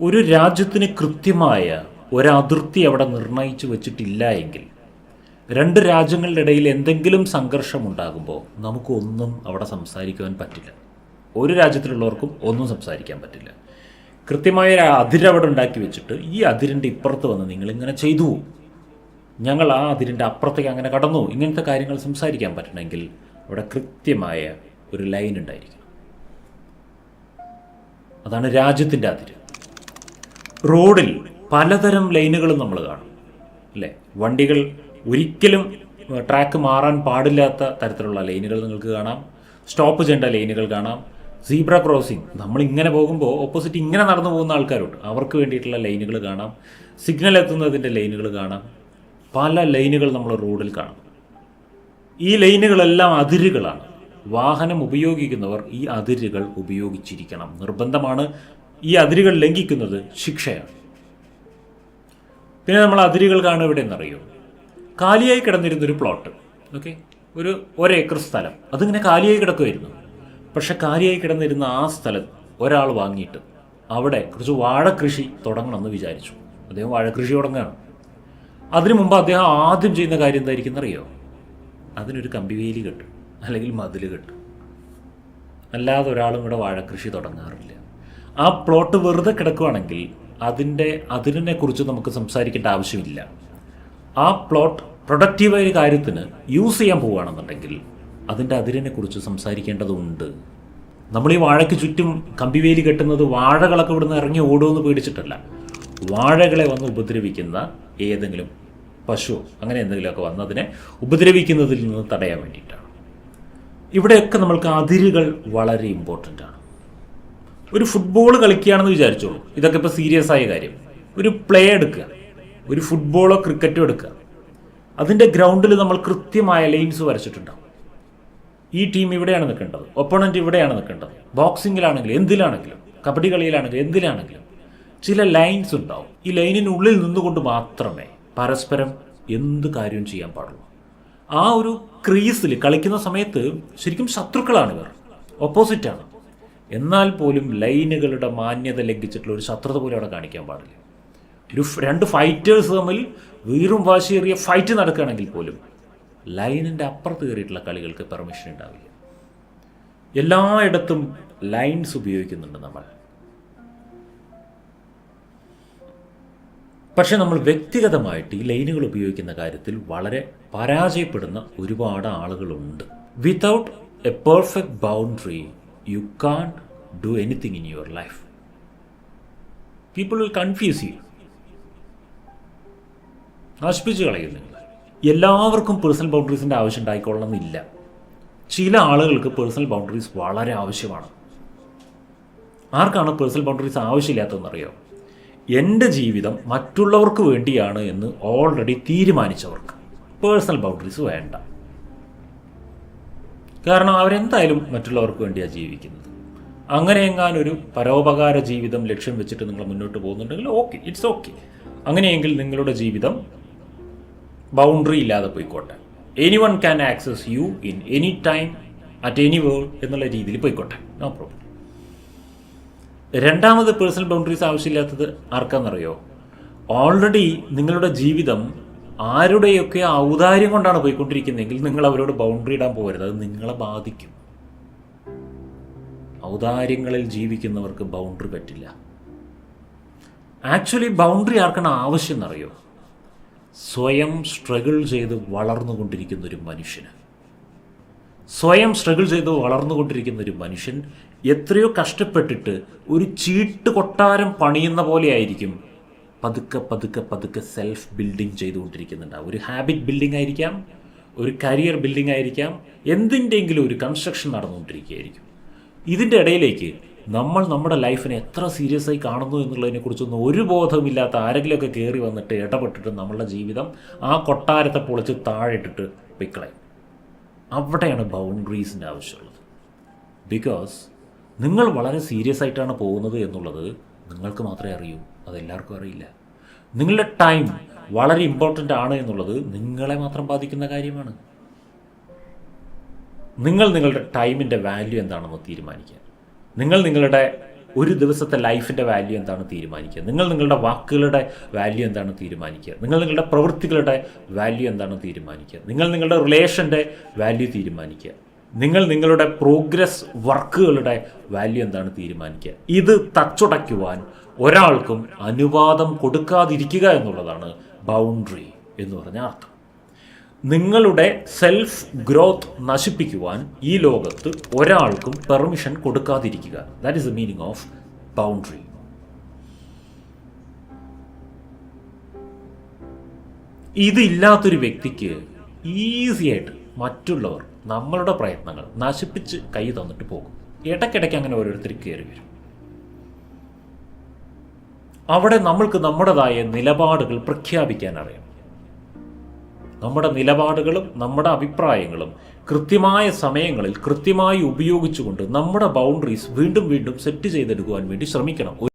ഒരു രാജ്യത്തിന് കൃത്യമായ ഒരതിർത്തി അവിടെ നിർണയിച്ചു വച്ചിട്ടില്ല എങ്കിൽ രണ്ട് രാജ്യങ്ങളുടെ ഇടയിൽ എന്തെങ്കിലും സംഘർഷം ഉണ്ടാകുമ്പോൾ നമുക്കൊന്നും അവിടെ സംസാരിക്കുവാൻ പറ്റില്ല. ഒരു രാജ്യത്തിലുള്ളവർക്കും ഒന്നും സംസാരിക്കാൻ പറ്റില്ല. കൃത്യമായ ഒരു അതിരവിടെ ഉണ്ടാക്കി വെച്ചിട്ട് ഈ അതിരിന്റെ ഇപ്പുറത്ത് വന്ന് നിങ്ങളിങ്ങനെ ചെയ്തു. ഞങ്ങൾ ആ അതിരിന്റെ അപ്പുറത്തേക്ക് അങ്ങനെ കടന്നു. ഇങ്ങനത്തെ കാര്യങ്ങൾ സംസാരിക്കാൻ പറ്റണമെങ്കിൽ അവിടെ കൃത്യമായ ഒരു ലൈൻ ഉണ്ടായിരിക്കണം. അതാണ് രാജ്യത്തിന്റെ അതിര്. റോഡിൽ പലതരം ലൈനുകളും നമ്മൾ കാണും. അല്ലേ? വണ്ടികൾ ഒരിക്കലും ട്രാക്ക് മാറാൻ പാടില്ലാത്ത തരത്തിലുള്ള ലൈനുകൾ നിങ്ങൾക്ക് കാണാം. സ്റ്റോപ്പ് ചെയ്യേണ്ട ലൈനുകൾ കാണാം. Zebra crossing. നമ്മൾ ഇങ്ങനെ പോകുമ്പോൾ ഓപ്പോസിറ്റ് ഇങ്ങനെ നടന്നു പോകുന്ന ആൾക്കാരുണ്ട്. അവർക്ക് വേണ്ടിയിട്ടുള്ള ലൈനുകൾ കാണാം. സിഗ്നൽ എത്തുന്നതിന്റെ ലൈനുകൾ കാണാം. പല ലൈനുകൾ നമ്മൾ റോഡിൽ കാണാം. ഈ ലൈനുകളെല്ലാം അതിരുകളാണ്. വാഹനം ഉപയോഗിക്കുന്നവർ ഈ അതിരുകൾ ഉപയോഗിച്ചിരിക്കണം. നിർബന്ധമാണ് ഈ അതിരുകൾ ലംഘിക്കുന്നത് ശിക്ഷയാണ്. പിന്നെ നമ്മൾ അതിരുകൾ കാണുക എവിടെ എന്നറിയോ കാലിയായി കിടന്നിരുന്നൊരു പ്ലോട്ട്. ഓക്കെ? ഒരു ഒരേക്കർ സ്ഥലം. അതിങ്ങനെ കാലിയായി കിടക്കുമായിരുന്നു പക്ഷെ കാലിയായി കിടന്നിരുന്ന ആ സ്ഥലം ഒരാൾ വാങ്ങിയിട്ട് അവിടെ കുറച്ച് വാഴക്കൃഷി തുടങ്ങണമെന്ന് വിചാരിച്ചു. അദ്ദേഹം വാഴക്കൃഷി തുടങ്ങുകയാണ്. അതിനു മുമ്പ് അദ്ദേഹം ആദ്യം ചെയ്യുന്ന കാര്യം എന്തായിരിക്കും എന്നറിയോ? അതിനൊരു കമ്പിവേലി കെട്ടും അല്ലെങ്കിൽ മതിൽ കെട്ടും. അല്ലാതെ ഒരാളും ഇവിടെ വാഴക്കൃഷി തുടങ്ങാറില്ല. ആ പ്ലോട്ട് വെറുതെ കിടക്കുവാണെങ്കിൽ അതിന്റെ അതിരിനെ കുറിച്ച് നമുക്ക് സംസാരിക്കേണ്ട ആവശ്യമില്ല. ആ പ്ലോട്ട് പ്രൊഡക്റ്റീവായ ഒരു കാര്യത്തിന് യൂസ് ചെയ്യാൻ പോവുകയാണെന്നുണ്ടെങ്കിൽ അതിന്റെ അതിരിനെ കുറിച്ച് സംസാരിക്കേണ്ടതുണ്ട്. നമ്മൾ ഈ വാഴയ്ക്ക് ചുറ്റും കമ്പിവേലി കെട്ടുന്നത് വാഴകളൊക്കെ ഇവിടുന്ന് ഇറങ്ങി ഓടുമെന്ന് പേടിച്ചിട്ടല്ല. വാഴകളെ വന്ന് ഉപദ്രവിക്കുന്ന ഏതെങ്കിലും പശു അങ്ങനെ എന്തെങ്കിലുമൊക്കെ വന്ന് അതിനെ ഉപദ്രവിക്കുന്നതിൽ നിന്ന് തടയാൻ വേണ്ടിയിട്ടാണ്. ഇവിടെയൊക്കെ നമ്മൾക്ക് അതിരുകൾ വളരെ ഇമ്പോർട്ടന്റ് ആണ്. ഒരു ഫുട്ബോൾ കളിക്കുകയാണെന്ന് വിചാരിച്ചോളൂ. ഇതൊക്കെ ഇപ്പോൾ സീരിയസ് ആയ കാര്യം. ഒരു പ്ലേ എടുക്കുക. ഒരു ഫുട്ബോളോ ക്രിക്കറ്റോ എടുക്കുക. അതിന്റെ ഗ്രൗണ്ടിൽ നമ്മൾ കൃത്യമായ ലൈൻസ് വരച്ചിട്ടുണ്ടാവും. ഈ ടീം ഇവിടെയാണ് നിൽക്കേണ്ടത്. ഒപ്പണന്റ് ഇവിടെയാണ് നിൽക്കേണ്ടത്. ബോക്സിങ്ങിലാണെങ്കിലും എന്തിലാണെങ്കിലും കബഡി കളിയിലാണെങ്കിലും എന്തിലാണെങ്കിലും ചില ലൈൻസ് ഉണ്ടാവും. ഈ ലൈനിനുള്ളിൽ നിന്നുകൊണ്ട് മാത്രമേ പരസ്പരം എന്ത് കാര്യവും ചെയ്യാൻ പാടുള്ളൂ. ആ ഒരു ക്രീസിൽ കളിക്കുന്ന സമയത്ത് ശരിക്കും ശത്രുക്കളാണ് ഇവർ. ഓപ്പോസിറ്റാണ് എന്നാൽ പോലും ലൈനുകളുടെ മാന്യത ലംഘിച്ചിട്ടുള്ള ഒരു ശത്രുത പോലും അവിടെ കാണിക്കാൻ പാടില്ല. ഒരു രണ്ട് ഫൈറ്റേഴ്സ് തമ്മിൽ വീറും വാശിയേറിയ ഫൈറ്റ് നടക്കുകയാണെങ്കിൽ പോലും ലൈനിന്റെ അപ്പുറത്ത് കയറിയിട്ടുള്ള കളികൾക്ക് പെർമിഷൻ ഉണ്ടാവില്ല. എല്ലായിടത്തും ലൈൻസ് ഉപയോഗിക്കുന്നുണ്ട് നമ്മൾ. പക്ഷെ നമ്മൾ വ്യക്തിഗതമായിട്ട് ഈ ലൈനുകൾ ഉപയോഗിക്കുന്ന കാര്യത്തിൽ വളരെ പരാജയപ്പെടുന്ന ഒരുപാട് ആളുകളുണ്ട്. Without a perfect boundary you can do anything in your life people will confuse you നശിപ്പിച്ച് കളയും നിങ്ങൾ. എല്ലാവർക്കും പേഴ്സണൽ ബൗണ്ടറീസിന്റെ ആവശ്യം ഉണ്ടായിക്കൊള്ളണമെന്നില്ല. ചില ആളുകൾക്ക് പേഴ്സണൽ ബൗണ്ടറീസ് വളരെ ആവശ്യമാണ്. ആർക്കാണ് പേഴ്സണൽ ബൗണ്ടറീസ് ആവശ്യമില്ലാത്തതെന്നറിയോ? എന്റെ ജീവിതം മറ്റുള്ളവർക്ക് വേണ്ടിയാണ് എന്ന് ഓൾറെഡി തീരുമാനിച്ചവർക്ക്. പേഴ്സണൽ ബൗണ്ടറീസ് വേണ്ട. കാരണം അവരെന്തായാലും മറ്റുള്ളവർക്ക് വേണ്ടിയാണ് ജീവിക്കുന്നത്. അങ്ങനെ എങ്ങാനൊരു പരോപകാര ജീവിതം ലക്ഷ്യം വെച്ചിട്ട് നിങ്ങൾ മുന്നോട്ട് പോകുന്നുണ്ടെങ്കിൽ ഓക്കെ ഇറ്റ്സ് ഓക്കെ. അങ്ങനെയെങ്കിൽ നിങ്ങളുടെ ജീവിതം ബൗണ്ടറി ഇല്ലാതെ പോയിക്കോട്ടെ. Anyone can access you in any time at any world എന്നുള്ള രീതിയിൽ പോയിക്കോട്ടെ. No problem. രണ്ടാമത് പേഴ്സണൽ ബൗണ്ടറീസ് ആവശ്യമില്ലാത്തത് ആർക്കാണെന്നറിയോ ഓൾറെഡി നിങ്ങളുടെ ജീവിതം ആരുടെയൊക്കെ ഔദാര്യം കൊണ്ടാണ് പോയിക്കൊണ്ടിരിക്കുന്നതെങ്കിൽ നിങ്ങൾ അവരോട് ബൗണ്ടറി ഇടാൻ പോകരുത്. അത് നിങ്ങളെ ബാധിക്കും. ഔദാര്യങ്ങളിൽ ജീവിക്കുന്നവർക്ക് ബൗണ്ടറി പറ്റില്ല. ആക്ച്വലി ബൗണ്ടറി ആർക്കാണ് ആവശ്യം എന്നറിയോ? സ്വയം സ്ട്രഗിൾ ചെയ്ത് വളർന്നുകൊണ്ടിരിക്കുന്ന ഒരു മനുഷ്യന്. സ്വയം സ്ട്രഗിൾ ചെയ്ത് വളർന്നുകൊണ്ടിരിക്കുന്ന ഒരു മനുഷ്യൻ എത്രയോ കഷ്ടപ്പെട്ടിട്ട് ഒരു ചീട്ട് കൊട്ടാരം പണിയുന്ന പോലെയായിരിക്കും പതുക്കെ പതുക്കെ പതുക്കെ സെൽഫ് ബിൽഡിംഗ് ചെയ്തുകൊണ്ടിരിക്കുന്നുണ്ടാവും. ഒരു ഹാബിറ്റ് ബിൽഡിംഗ് ആയിരിക്കാം ഒരു കരിയർ ബിൽഡിംഗ് ആയിരിക്കാം എന്തിന്റെങ്കിലും ഒരു കൺസ്ട്രക്ഷൻ നടന്നുകൊണ്ടിരിക്കുകയായിരിക്കും. ഇതിന്റെ ഇടയിലേക്ക് നമ്മൾ നമ്മുടെ ലൈഫിനെ എത്ര സീരിയസ് ആയി കാണുന്നു എന്നുള്ളതിനെക്കുറിച്ചൊന്നും ഒരു ബോധവുമില്ലാത്ത ആരെങ്കിലുമൊക്കെ കയറി വന്നിട്ട് ഇടപെട്ടിട്ട് നമ്മളുടെ ജീവിതം ആ കൊട്ടാരത്തെ പൊളിച്ച് താഴെ ഇട്ടിട്ട് പൊയ്ക്കളയും അവിടെയാണ് ബൗണ്ടറീസിന്റെ ആവശ്യമുള്ളത്. ബിക്കോസ് നിങ്ങൾ വളരെ സീരിയസ് ആയിട്ടാണ് പോകുന്നത് എന്നുള്ളത് നിങ്ങൾക്ക് മാത്രമേ അറിയൂ അതെല്ലാവർക്കും അറിയില്ല. നിങ്ങളുടെ ടൈം വളരെ ഇമ്പോർട്ടന്റ് ആണ് എന്നുള്ളത് നിങ്ങളെ മാത്രം ബാധിക്കുന്ന കാര്യമാണ്. നിങ്ങൾ നിങ്ങളുടെ ടൈമിന്റെ വാല്യൂ എന്താണെന്ന് തീരുമാനിക്കുക. നിങ്ങൾ നിങ്ങളുടെ ഒരു ദിവസത്തെ ലൈഫിന്റെ വാല്യൂ എന്താണ് തീരുമാനിക്കുക. നിങ്ങൾ നിങ്ങളുടെ വാക്കുകളുടെ വാല്യൂ എന്താണ് തീരുമാനിക്കുക. നിങ്ങൾ നിങ്ങളുടെ പ്രവൃത്തികളുടെ വാല്യൂ എന്താണ് തീരുമാനിക്കുക. നിങ്ങൾ നിങ്ങളുടെ റിലേഷന്റെ വാല്യൂ തീരുമാനിക്കുക. നിങ്ങൾ നിങ്ങളുടെ പ്രോഗ്രസ് വർക്കുകളുടെ വാല്യൂ എന്താണ് തീരുമാനിക്കുക. ഇത് തച്ചുടയ്ക്കുവാൻ ഒരാൾക്കും അനുവാദം കൊടുക്കാതിരിക്കുക എന്നുള്ളതാണ് ബൗണ്ടറി എന്ന് പറഞ്ഞ അർത്ഥം. നിങ്ങളുടെ സെൽഫ് ഗ്രോത്ത് നശിപ്പിക്കുവാൻ ഈ ലോകത്ത് ഒരാൾക്കും permission കൊടുക്കാതിരിക്കുക. That is the meaning of boundary ഇതില്ലാത്തൊരു വ്യക്തിക്ക് ഈസിയായിട്ട് മറ്റുള്ളവർ നമ്മളുടെ പ്രയത്നങ്ങൾ നശിപ്പിച്ച് കൈ തന്നിട്ട് പോകും. ഇടയ്ക്കിടയ്ക്ക് അങ്ങനെ ഓരോരുത്തർ കയറി വരും. അവിടെ നമ്മൾക്ക് നമ്മുടേതായ നിലപാടുകൾ പ്രഖ്യാപിക്കാൻ അറിയാം. നമ്മുടെ നിലപാടുകളും നമ്മുടെ അഭിപ്രായങ്ങളും കൃത്യമായ സമയങ്ങളിൽ കൃത്യമായി ഉപയോഗിച്ചുകൊണ്ട് നമ്മുടെ ബൗണ്ടറീസ് വീണ്ടും വീണ്ടും സെറ്റ് ചെയ്തെടുക്കുവാൻ വേണ്ടി ശ്രമിക്കണം.